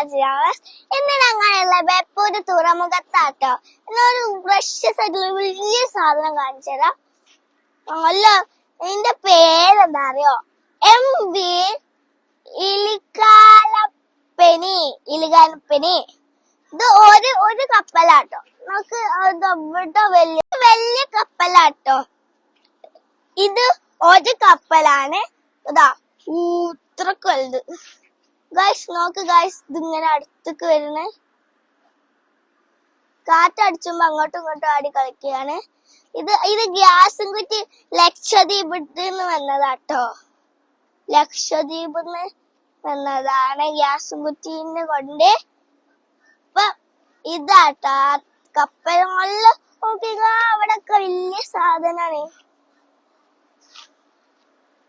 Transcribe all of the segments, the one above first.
രാജാണ് ഇന്ന് ഞങ്ങളുള്ള ബേപ്പൂര് തുറമുഖത്താട്ടോ എന്നൊരു ഫ്രഷ് ആയിട്ടുള്ള വലിയ സാധനം കാണിച്ചു തരാം. അല്ല ഇതിന്റെ പേരെന്താ അറിയോ എം വി ഇലിക്കാലപ്പനി ഇലിക്കാലപ്പെനി ഇത് ഒരു ഒരു കപ്പലാട്ടോ. നമുക്ക് ഇവിടെ വലിയ വലിയ കപ്പലാട്ടോ. ഇത് ഒരു കപ്പലാണ്. ഇതാ ഇത്രക്ക് വലുത് ഗൈസ് നോക്ക് ഗൈസ് ഇതിങ്ങനെ അടുത്തേക്ക് വരുന്നേ. കാറ്റടിച്ചുമ്പോ അങ്ങോട്ടും ഇങ്ങോട്ടും ആടി കളിക്കുകയാണ്. ഇത് ഇത് ഗ്യാസും കുറ്റി ലക്ഷദ്വീപ് നിന്ന് വന്നതാട്ടോ. ലക്ഷദ്വീപ് വന്നതാണ് ഗ്യാസും കുറ്റിന്ന് കൊണ്ട്. ഇപ്പൊ ഇതാട്ടോ കപ്പലുകളിൽ നോക്കിക്ക അവിടെ വലിയ സാധനാണ്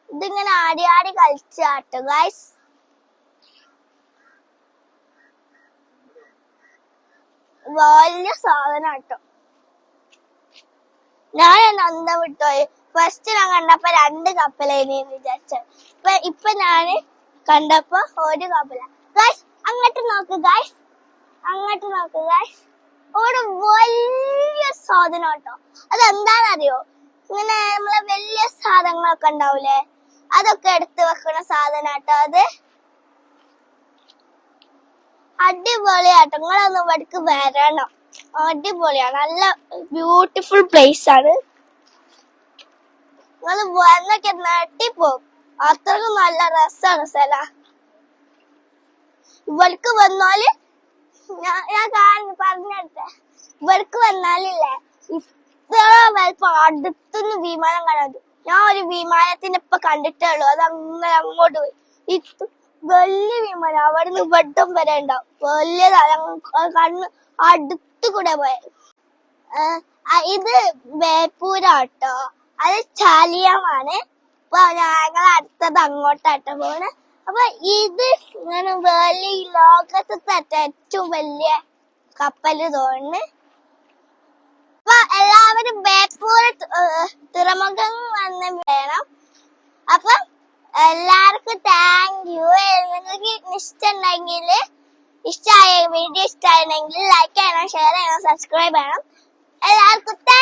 ഇതിങ്ങനെ ആടി ആടി കളിച്ചാട്ടോ ഗൈസ് വലിയ സാധനം കേട്ടോ ഞാൻ അന്തം വിട്ടുപോയി ഫസ്റ്റ് ഞാൻ കണ്ടപ്പോ രണ്ട് കപ്പലേനി വിചാരിച്ച. ഇപ്പൊ ഇപ്പൊ ഞാൻ കണ്ടപ്പോ ഒരു കപ്പല ഗായ്സ് അങ്ങോട്ട് നോക്ക് ഗായ്സ് അങ്ങോട്ട് നോക്ക് ഗായ്സ് ഒരു വലിയ സാധനം കേട്ടോ അതെന്താണെന്നറിയോ? ഇങ്ങനെ നമ്മളെ വലിയ സാധനങ്ങളൊക്കെ ഉണ്ടാവൂലേ? അതൊക്കെ എടുത്ത് വെക്കണ സാധനം കേട്ടോ അത്. അടിപൊളിയാട്ടോ നിങ്ങളൊന്ന് ഇവിടേക്ക് വരണം. അടിപൊളിയാണ്. നല്ല ബ്യൂട്ടിഫുൾ പ്ലേസ് ആണ്. നിങ്ങൾ വന്നൊക്കെ നട്ടിപ്പോവും അത്രക്കും നല്ല രസമാണ് സ്ഥല. ഇവർക്ക് വന്നാൽ ഞാൻ കാണുന്നു പറഞ്ഞെടുത്തെ. ഇവർക്ക് വന്നാലില്ലേ ഇത്ര വലുപ്പം അടുത്തുനിന്ന് വിമാനം കാണാൻ ഞാൻ ഒരു വിമാനത്തിന് ഇപ്പൊ കണ്ടിട്ടേ ഉള്ളൂ. അത് അങ്ങനെ അങ്ങോട്ട് പോയി. വലിയ വിമാനം. അവിടുന്ന് ഇവിടം വരെ ഉണ്ടാവും. വലിയതാണ് കണ്ണ് അടുത്ത് കൂടെ പോയത് ഇത് ബേപ്പൂരാട്ടോ. അത് ചാലിയമാണ്. അപ്പൊ ഞങ്ങൾ അടുത്തത് അങ്ങോട്ടാട്ടോ പോണ. അപ്പൊ ഇത് ഇങ്ങനെ വലിയ ലോകത്തെ ഏറ്റവും വലിയ കപ്പൽ തോന്നുന്നു. അപ്പൊ എല്ലാവരും ബേപ്പൂർ എല്ലാവർക്കും താങ്ക് യു നിങ്ങൾക്ക് ഇഷ്ടമുണ്ടെങ്കിൽ ഇഷ്ടമായ വീഡിയോ ഇഷ്ടമായിരുന്നെങ്കിൽ ലൈക്ക് ചെയ്യണം ഷെയർ ചെയ്യണം സബ്സ്ക്രൈബ് ചെയ്യണം. എല്ലാവർക്കും താങ്ക്